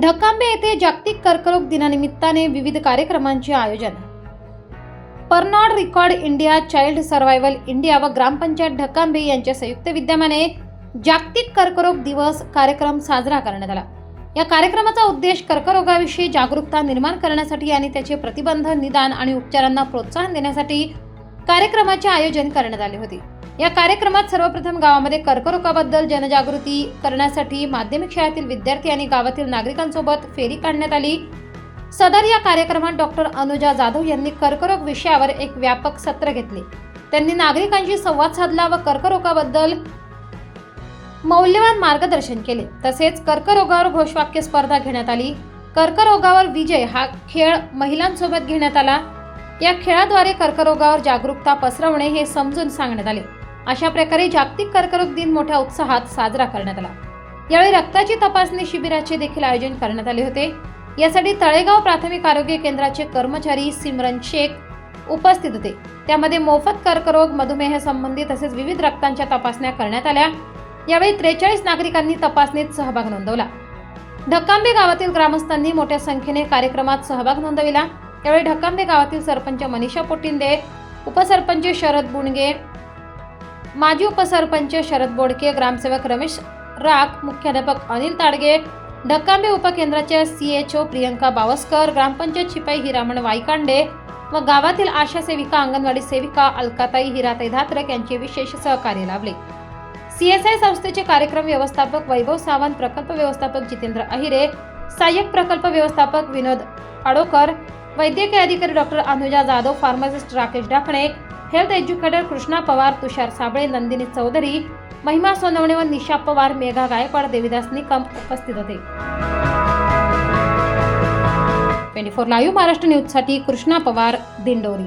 ढकांबे येथे जागतिक कर्करोग दिनानिमित्ताने विविध कार्यक्रमांचे आयोजन. Pernod Ricard India child survival India व ग्रामपंचायत ढकांबे यांच्या संयुक्त विद्यमाने जागतिक कर्करोग दिवस कार्यक्रम साजरा करण्यात आला. या कार्यक्रमाचा उद्देश कर्करोगाविषयी जागरूकता निर्माण करण्यासाठी आणि त्याचे प्रतिबंध निदान आणि उपचारांना प्रोत्साहन देण्यासाठी कार्यक्रमाचे आयोजन करण्यात आले होते. या कार्यक्रमात सर्वप्रथम गावामध्ये कर्करोगाबद्दल जनजागृती करण्यासाठी माध्यमिक शाळेतील विद्यार्थी आणि गावातील नागरिकांसोबत फेरी काढण्यात आली. सदर या कार्यक्रमात डॉक्टर अनुजा जाधव यांनी कर्करोग विषयावर एक व्यापक सत्र घेतले. त्यांनी नागरिकांशी संवाद साधला व कर्करोगाबद्दल मौल्यवान मार्गदर्शन केले. तसेच कर्करोगावर घोषवाक्य स्पर्धा घेण्यात आली. कर्करोगावर विजय हा खेळ महिलांसोबत घेण्यात आला. या खेळाद्वारे कर्करोगावर जागरूकता पसरवणे हे समजून सांगण्यात आले. अशा प्रकारे जागतिक कर्करोग दिन मोठ्या उत्साहात साजरा करण्यात आला. यावेळी रक्ताची तपासणी शिबिराचे देखील आयोजन करण्यात आले होते. यासाठी तळेगाव प्राथमिक आरोग्य केंद्राचे कर्मचारी सिमरन शेख उपस्थित होते. त्यामध्ये मोफत कर्करोग मधुमेह संबंधी तसेच विविध रक्तांच्या तपासण्या करण्यात आल्या. यावेळी त्रेचाळीस नागरिकांनी तपासणीत सहभाग नोंदवला. ढक्कांबे गावातील ग्रामस्थांनी मोठ्या संख्येने कार्यक्रमात सहभाग नोंदविला. यावेळी ढक्कांबे गावातील सरपंच मनीषा पोटिंदे उपसरपंच शरद बुणगे माजी उपसरपंच शरद बोडके ग्रामसेवक रमेश राख मुख्याध्यापक Anil Tadge ढक्कांबे उपकेंद्राच्या C H O Priyanka Bawaskar gram panchayat शिपाई हिरामण वाईकांडे व गावातील आशा सेविका अंगणवाडी सेविका अलकाताई हिराताई धात्रक यांचे विशेष सहकार्य लाभले. सीएसआय संस्थेचे कार्यक्रम व्यवस्थापक वैभव सावंत प्रकल्प व्यवस्थापक जितेंद्र अहिरे सहाय्यक प्रकल्प व्यवस्थापक विनोद आडोकर वैद्यकीय अधिकारी doctor Anuja Jadhav pharmacist Rakesh Dakne health educator Krishna Pawar Tushar Sable Nandini Chaudhari Mahima Sonawane व निशा पवार मेघा गायकवाड देविदास निकम उपस्थित होते. ट्वेंटी फोर लाईव्ह महाराष्ट्र न्यूजसाठी कृष्णा पवार दिंडोरी.